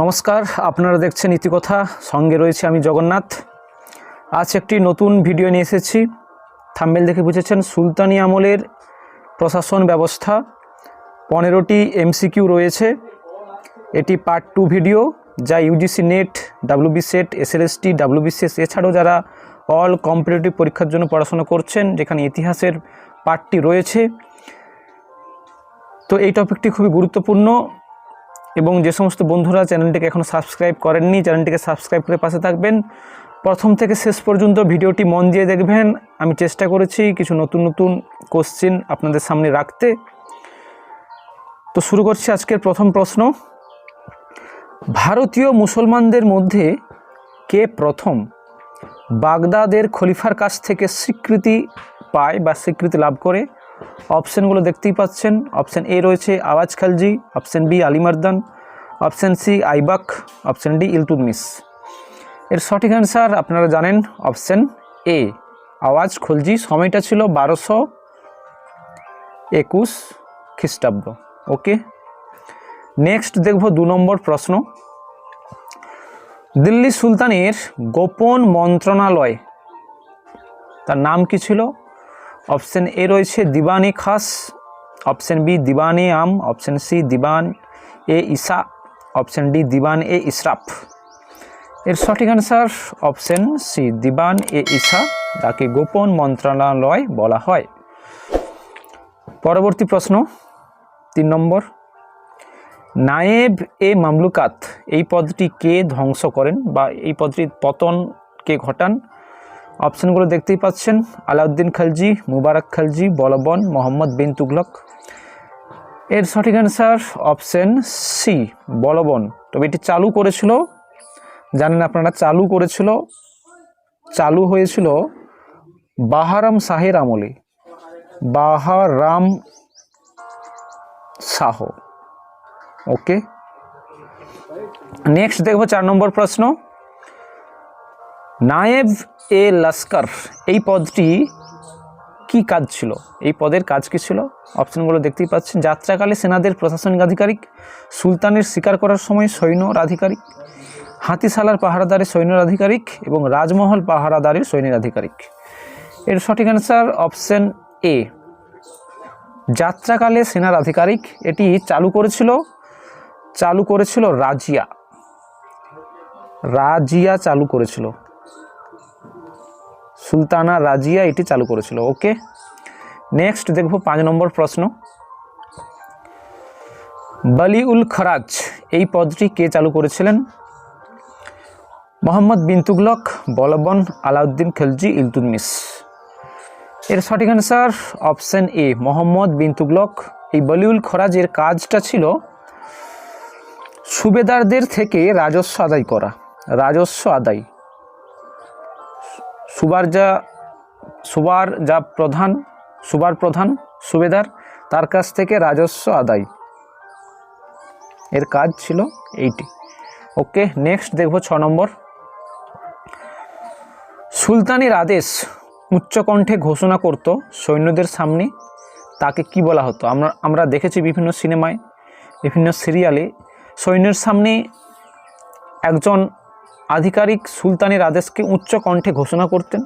নমস্কার, আপনারা দেখছেন ইতিকথা, সঙ্গে রয়েছে আমি জগন্নাথ। আজ একটি নতুন ভিডিও নিয়ে এসেছি। থাম্বেল দেখে বুঝেছেন, সুলতানি আমলের প্রশাসন ব্যবস্থা, পনেরোটি এমসিকিউ রয়েছে। এটি পার্ট টু ভিডিও, যা UGC NET WB SET SLST WBCS এছাড়াও যারা অল কম্পিটিটিভ পরীক্ষার জন্য পড়াশোনা করছেন, যেখানে ইতিহাসের পার্টটি রয়েছে। তো এই টপিকটি খুবই গুরুত্বপূর্ণ। এবং যে সমস্ত বন্ধুরা চ্যানেলটিকে এখনও সাবস্ক্রাইব করেননি, চ্যানেলটিকে সাবস্ক্রাইব করে পাশে থাকবেন। প্রথম থেকে শেষ পর্যন্ত ভিডিওটি মন দিয়ে দেখবেন। আমি চেষ্টা করেছি কিছু নতুন নতুন কোশ্চেন আপনাদের সামনে রাখতে। তো শুরু করছি আজকের প্রথম প্রশ্ন। ভারতীয় মুসলমানদের মধ্যে কে প্রথম বাগদাদের খলিফার কাছ থেকে স্বীকৃতি পায় বা স্বীকৃতি লাভ করে? অপশানগুলো দেখতেই পাচ্ছেন। অপশান এ রয়েছে Iwaz Khalji option B Alimardan option C Aibak option D Iltutmish এর সঠিক অ্যান্সার আপনারা জানেন অপশান এ আওয়াজ খলজি, সময়টা ছিল বারোশো একুশ খ্রিস্টাব্দ। ওকে নেক্সট দেখব দু নম্বর প্রশ্ন। দিল্লি সুলতানের গোপন মন্ত্রণালয়, তার নাম কি ছিল? অপশন এ রয়েছে দিবানে Khas, option B Diwane Aam, option C Diwan e Isa, option D Diwan e Israf. এর সঠিক answer option C Diwan e Isa, যাকে গোপন মন্ত্রণালয় বলা হয়। পরবর্তী প্রশ্ন, তিন নম্বর। নায়েব এ মামলুকাত, এই পদটি কে ধ্বংস করেন বা এই পদটির পতন কে ঘটান? অপশানগুলো দেখতেই পাচ্ছেন, আলাউদ্দিন খালজি, মুবারক খালজি, বলবন, মোহাম্মদ বিন তুগলক এর সঠিক অ্যান্সার অপশন সি বলবন। তবে এটি চালু করেছিল, জানেন আপনারা, চালু করেছিল, চালু হয়েছিল বাহারাম শাহের আমলে। বাহারাম শাহ। ওকে। নেক্সট দেখব চার নম্বর প্রশ্ন। নায়েব এ লস্কর, এই পদটি কি কাজ ছিল? এই পদের কাজ কি ছিল? অপশনগুলো দেখতেই পাচ্ছেন। যাত্রাকালে সেনাদের প্রশাসনিক আধিকারিক, সুলতানের শিকার করার সময় সৈন্যর আধিকারিক, হাতিশালার পাহারাদারের সৈন্যের আধিকারিক এবং রাজমহল পাহারাদারের সৈন্যের আধিকারিক। এর সঠিক অ্যান্সার অপশন এ যাত্রাকালে সেনার আধিকারিক, এটি চালু করেছিল চালু করেছিল রাজিয়া। রাজিয়া চালু করেছিল। সুলতানা রাজিয়া এটি চালু করেছিল, ওকে? নেক্সট দেখব পাঁচ নম্বর প্রশ্ন। বলি উল খরাজ, এই পদটি কে চালু করেছিলেন? মোহাম্মদ বিন তুগলক, বলবন আলাউদ্দিন খেলজি ইলতুদমিস এর সঠিক answer option A Muhammad bin Tughlaq. এই বলিউল খরাজের কাজটা ছিল সুবেদারদের থেকে রাজস্ব আদায় করা, রাজস্ব আদায়। সুবার যা সুবার যা প্রধান, সুবার প্রধান, সুবেদার, তার কাছ থেকে রাজস্ব আদায়। এর কাজ ছিল এইটি। ওকে, নেক্সট দেখব ছ নম্বর। সুলতানের আদেশ উচ্চকণ্ঠে ঘোষণা করত সৈন্যদের সামনে। তাকে কি বলা হতো? আমরা আমরা দেখেছি বিভিন্ন সিনেমায়, বিভিন্ন সিরিয়ালে সৈন্যের সামনে একজন আধিকারিক সুলতানের আদেশকে উচ্চ কণ্ঠে ঘোষণা করতেন।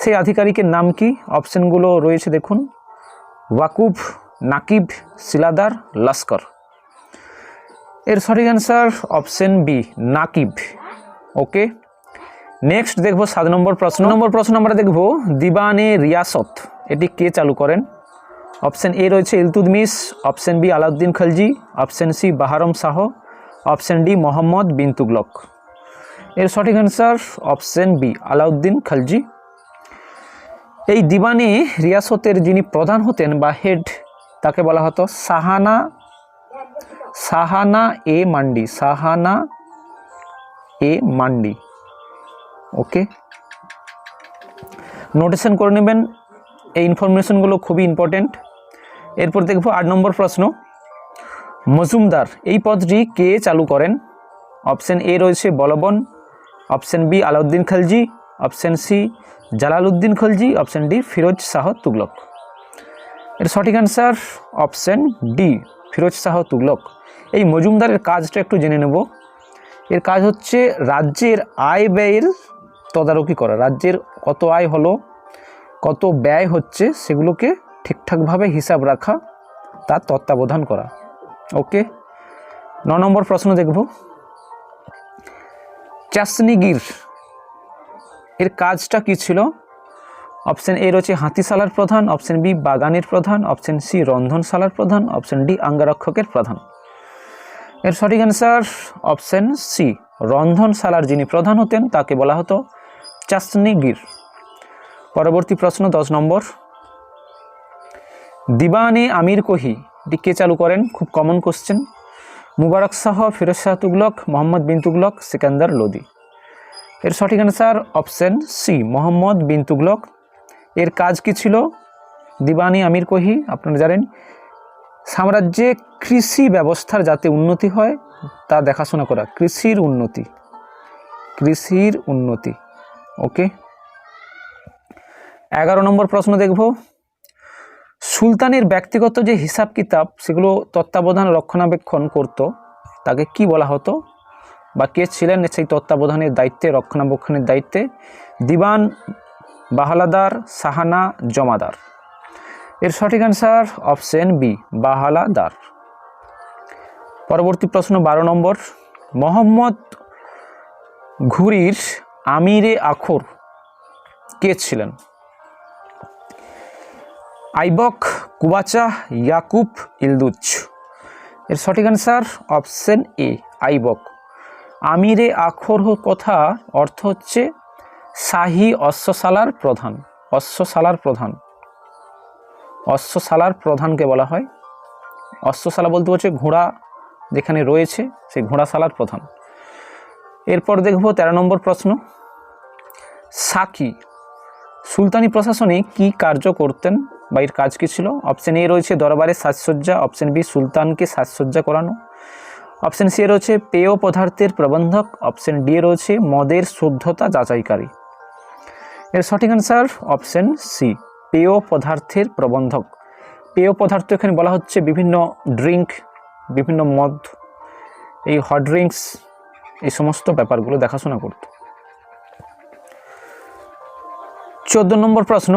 সেই আধিকারিকের নাম কি? অপশানগুলো রয়েছে, দেখুন। ওয়াকুব নাকিব সিলাদার লস্কর। এর সঠিক অ্যান্সার অপশন বি নাকিব। ওকে নেক্সট দেখব সাত নম্বর প্রশ্ন। নম্বর প্রশ্ন আমরা দেখব, দিবানে রিয়াসত, এটি কে চালু করেন? অপশন এ রয়েছে Iltutmish option B Alauddin Khalji option C Bahram Shah option D Muhammad bin Tughlaq. এর সঠিক answer option B Alauddin Khalji. এই দিবানে রিয়াসতের যিনি প্রধান হতেন বা হেড তাকে বলা হতো সাহানা সাহানা এ মান্ডি, সাহানা এ মান্ডি। ওকে নোটেশন করে নেবেন। এই ইনফরমেশনগুলো খুবই ইম্পর্টেন্ট এরপর দেখব আট নম্বর প্রশ্ন। মজুমদার, এই পদটি কে চালু করেন? অপশন এ রয়েছে Balban option B, Alauddin Khalji. Option C, Jalaluddin Khalji. Option D, Firoz Shah Tughlaq. এর সঠিক answer option D, Firoz Shah Tughlaq. এই মজুমদারের কাজটা একটু জেনে নেব। এর কাজ হচ্ছে রাজ্যের আয় ব্যয়ের তদারকি করা। রাজ্যের কত আয় হলো, কত ব্যয় হচ্ছে, সেগুলোকে ঠিকঠাকভাবে হিসাব রাখা, তার তত্ত্বাবধান করা। ওকে, ন নম্বর প্রশ্ন দেখব। চাষনিগির এর কাজটা কি ছিল? অপশন এ রয়েছে হাতিশালার প্রধান, অপশন বি বাগানের প্রধান, অপশন সি রন্ধনশালার প্রধান, অপশন ডি আঙ্গারক্ষকের প্রধান। এর সঠিক অ্যান্সার অপশন সি রন্ধনশালার যিনি প্রধান হতেন, তাকে বলা হতো চাসনিগির পরবর্তী প্রশ্ন দশ নম্বর। দিবানে আমির কোহি, এটি কে চালু করেন? খুব কমন কোশ্চেন মুবারক শাহ, ফিরোজ শাহ তুগলক, মোহাম্মদ বিন তুগলক, সিকান্দার লোদি এর সঠিক answer option C Muhammad bin Tughlaq. এর কাজ কি ছিল? দিবানি আমির কোহি, আপনারা জানেন, সাম্রাজ্যে কৃষি ব্যবস্থার যাতে উন্নতি হয়, তা দেখাশোনা করা, কৃষির উন্নতি। কৃষির উন্নতি ওকে এগারো নম্বর প্রশ্ন দেখব। সুলতানের ব্যক্তিগত যে হিসাব কিতাব, সেগুলো তত্ত্বাবধান রক্ষণাবেক্ষণ করত, তাকে কি বলা হতো? বা কে ছিলেন সেই তত্ত্বাবধানের দায়িত্বে, রক্ষণাবেক্ষণের দায়িত্বে? দিবান বাহালাদার সাহানা জমাদার। এর সঠিক অ্যান্সার অপশন বি বাহালাদার। পরবর্তী প্রশ্ন বারো নম্বর। মোহাম্মদ ঘুরির আমিরে আখর কে ছিলেন? আইবক, কুবাচা, ইয়াকুব, ইলদুচ। এর সঠিক অ্যান্সার অপশন এ আইবক। আমিরে আখর কথা অর্থ হচ্ছে শাহী অশ্বশালার প্রধান অশ্বশালার প্রধান। অশ্বশালার প্রধানকে বলা হয়। অশ্বশালা বলতে হচ্ছে ঘোড়া যেখানে রয়েছে, সেই ঘোড়াশালার প্রধান। এরপর দেখব তেরো নম্বর প্রশ্ন। সাকি, সুলতানি প্রশাসনে কি কার্য করতেন? বা এর কাজ কী ছিল? অপশান এ রয়েছে দরবারে সাজসজ্জা অপশন বি সুলতানকে সাজসজ্জা করানো। অপশান সি রয়েছে পেয় পদার্থের প্রবন্ধক অপশন ডি রয়েছে মদের শুদ্ধতা যাচাইকারী। এর সঠিক অ্যান্সার অপশান সি পেয় পদার্থের প্রবন্ধক। পেয় পদার্থ এখানে বলা হচ্ছে বিভিন্ন ড্রিঙ্ক বিভিন্ন মদ, এই হট ড্রিঙ্কস এই সমস্ত ব্যাপারগুলো দেখাশোনা করত। চোদ্দ নম্বর প্রশ্ন,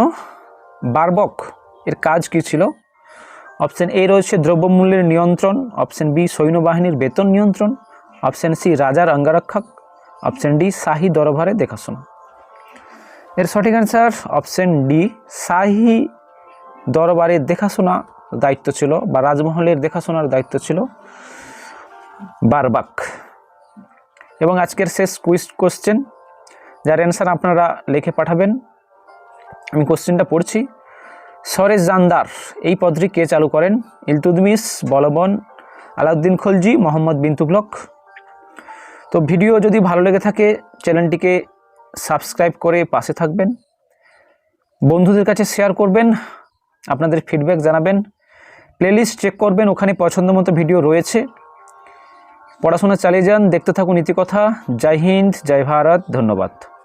বারবক এর কাজ কী ছিল? অপশন এ রয়েছে দ্রব্যমূল্যের নিয়ন্ত্রণ, অপশন বি সৈন্যবাহিনীর বেতন নিয়ন্ত্রণ, অপশন সি রাজার অঙ্গরক্ষক অপশন ডি শাহী দরবারে দেখাশোনা। এর সঠিক অ্যান্সার অপশন ডি শাহী দরবারের দেখাশোনা দায়িত্ব ছিল বা রাজমহলের দেখাশোনার দায়িত্ব ছিল বারবাক। এবং আজকের শেষ কুইজ কোশ্চেন যার অ্যান্সার আপনারা লিখে পাঠাবেন। আমি কোশ্চেনটা পড়ছি। সরেশ জানদার। এই পদটি কে চালু করেন? ইলতুদমিস, বলবন, আলাউদ্দিন খলজি, মোহাম্মদ বিন তুগলক তো ভিডিও যদি ভালো লেগে থাকে, চ্যানেলটিকে সাবস্ক্রাইব করে পাশে থাকবেন। বন্ধুদের কাছে শেয়ার করবেন, আপনাদের ফিডব্যাক জানাবেন। প্লেলিস্ট চেক করবেন, ওখানে পছন্দ মতো ভিডিও রয়েছে। পড়াশোনা চালিয়ে যান, দেখতে থাকুন নীতিকথা জয় হিন্দ, জয় ভারত, ধন্যবাদ।